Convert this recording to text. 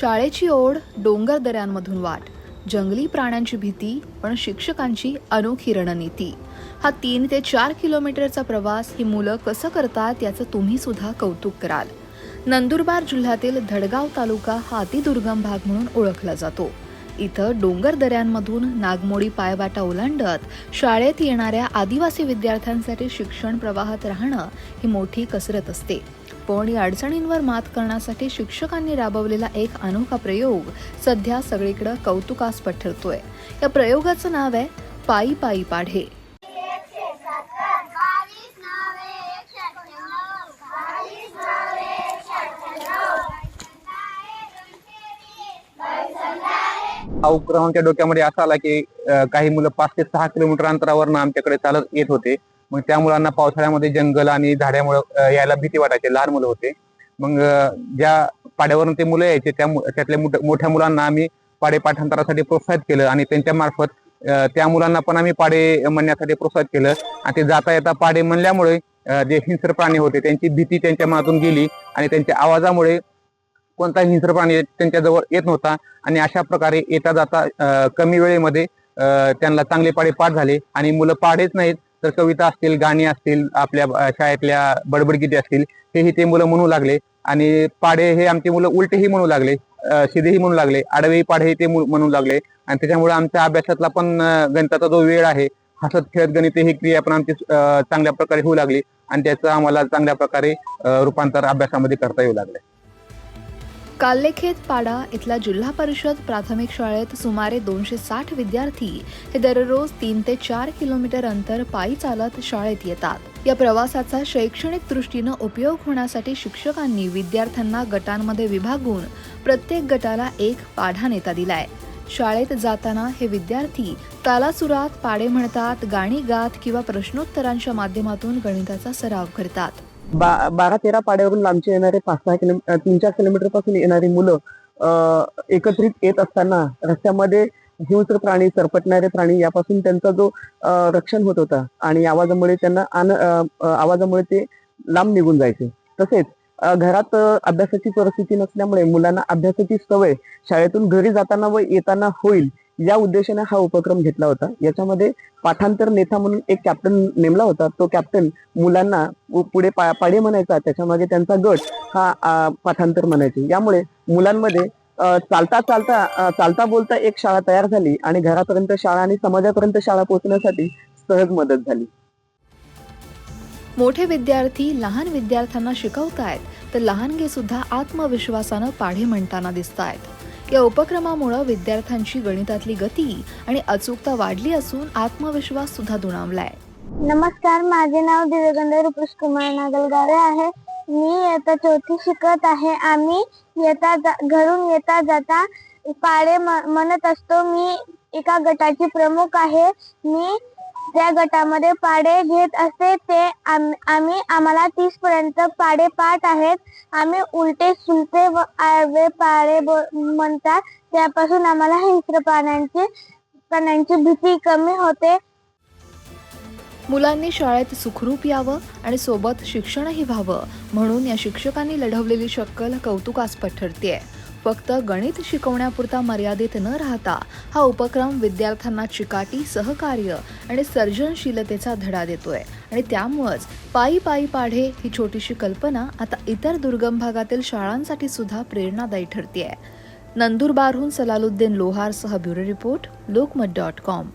शाळेची ओढ डोंगर दऱ्यांमधून वाट. जंगली प्राण्यांची भीती पण शिक्षकांची अनोखी रणनीती. हा तीन ते चार किलोमीटरचा प्रवास ही मुलं कसं करतात याचं तुम्ही सुद्धा कौतुक कराल. नंदुरबार जिल्ह्यातील धडगाव तालुका हा अतिदुर्गम भाग म्हणून ओळखला जातो. इथं डोंगर दऱ्यांमधून नागमोडी पायवाटा ओलांडत शाळेत येणाऱ्या आदिवासी विद्यार्थ्यांसाठी शिक्षण प्रवाहात राहणं ही मोठी कसरत असते. पण या अडचणींवर मात करण्यासाठी शिक्षकांनी राबवलेला एक अनोखा प्रयोग सध्या सगळीकडे कौतुकास्पद ठरतोय. या प्रयोगाचं नाव आहे पायी पायी पाढे. हा उपक्रमांच्या डोक्यामध्ये असा आला की काही मुलं पाच ते सहा किलोमीटर अंतरावरनं आमच्याकडे चालत येत होते. मग त्या मुलांना पावसाळ्यामध्ये जंगल आणि झाड्यामुळे यायला भीती वाटायची लहान मुलं होते. मग ज्या पाड्यावरून ते मुलं यायचे त्या त्यातल्या मोठ्या मुलांना आम्ही पाडे पाठांतरासाठी प्रोत्साहित केलं आणि त्यांच्या मार्फत त्या मुलांना पण आम्ही पाडे म्हणण्यासाठी प्रोत्साहित केलं. आणि ते जाता येता पाडे म्हणल्यामुळे जे हिंसर प्राणी होते त्यांची भीती त्यांच्या मनातून गेली आणि त्यांच्या आवाजामुळे कोणता हिंस्र प्राणी त्यांच्याजवळ येत नव्हता आणि अशा प्रकारे येता जाता कमी वेळेमध्ये अं, त्यांना चांगले पाडे पाठ झाले आणि मुलं पाडेच नाहीत. तर कविता असतील गाणी असतील आपल्या शाळेतल्या बडबडगीती असतील हेही ते मुलं म्हणू लागले. आणि पाडे हे आमचे मुलं उलटेही म्हणू लागले. अं, सिधेही म्हणू लागले. आडवेही पाढे ते म्हणू लागले. आणि त्याच्यामुळे आमच्या अभ्यासातला पण गणिताचा जो वेळ आहे हसत खेळत गणित ही क्रिया पण आमची चांगल्या प्रकारे होऊ लागली. आणि त्याचं आम्हाला चांगल्या प्रकारे रूपांतर अभ्यासामध्ये करता येऊ लागले. काल्लेखेत पाडा इथल्या जिल्हा परिषद प्राथमिक शाळेत सुमारे दोनशे साठ विद्यार्थी हे दररोज तीन ते चार किलोमीटर अंतर पायी चालत शाळेत येतात. या प्रवासाचा शैक्षणिक दृष्टीनं उपयोग होण्यासाठी शिक्षकांनी विद्यार्थ्यांना गटांमध्ये विभागून प्रत्येक गटाला एक पाढा नेता दिलाय. शाळेत जाताना हे विद्यार्थी तालासुरात पाडे म्हणतात गाणी गात किंवा प्रश्नोत्तरांच्या माध्यमातून गणिताचा सराव करतात. बा बारा तेरा पाड्यावरून लांबचे येणारे पाच सहा किलोमीटर तीन चार किलोमीटरपासून येणारी मुलं एकत्रित येत असताना रस्त्यामध्ये हिंस्र प्राणी सरपटणारे प्राणी यापासून त्यांचा जो रक्षण होत होता आणि आवाजामुळे त्यांना आन आवाजामुळे ते लांब निघून जायचे. तसेच घरात अभ्यासाची परिस्थिती नसल्यामुळे मुलांना अभ्यासाची सवय शाळेतून घरी जाताना व येताना होईल या उद्देशाने हा उपक्रम घेतला होता. याच्यामध्ये पाठांतर नेता म्हणून एक कॅप्टन नेमला होता. तो कॅप्टन मुलांना पुढे पा- पाढे म्हणायचा. त्याच्यामध्ये त्यांचा गट हा पाठांतर म्हणायचे. यामुळे मुलांमध्ये चालता चालता चालता बोलता एक शाळा तयार झाली आणि घरापर्यंत शाळा आणि समाजापर्यंत शाळा पोहोचण्यासाठी सहज मदत झाली. मोठे विद्यार्थी लहान विद्यार्थ्यांना शिकवतायत तर लहानगे सुद्धा आत्मविश्वासानं पाढे म्हणताना दिसतायत. या उपक्रमामुळे विद्यार्थ्यांची गणितातली गती आणि अचूकता वाढली असून आत्मविश्वास सुद्धा दुणावलाय. नमस्कार माझे नाव दिव्यगंधा रुपेश कुमार नागलगारे आहे. मी आता चौथी शिकत आहे. आम्ही येता जा- घरून येता जाता पाळे म- म्हणत असतो मी एका गटाची प्रमुख आहे. मी ज्या गटामध्ये पाडे घेत असते ते आम्ही आम्हाला तीस पर्यंत पाडे पाठ आहेत. आम्ही उलटे सुलटे व आळवे पाडे ब- म्हणतात. त्यापासून आम्हाला हिंस्र प्राण्यांची प्राण्यांची भीती कमी होते. मुलांनी शाळेत सुखरूप यावं आणि सोबत शिक्षणही व्हावं म्हणून या शिक्षकांनी लढवलेली शक्कल कौतुकास्पद आहे फक्त गणित शिकवण्यापुरता मर्यादित न राहता हा उपक्रम विद्यार्थ्यांना चिकाटी सहकार्य आणि सर्जनशीलतेचा धडा देतोय. आणि त्यामुळंच पायी पायी पाढे ही छोटीशी कल्पना आता इतर दुर्गम भागातील शाळांसाठी सुद्धा प्रेरणादायी ठरतेय. नंदुरबारहून Salaluddin लोहारसह bureau report Lokmat dot com.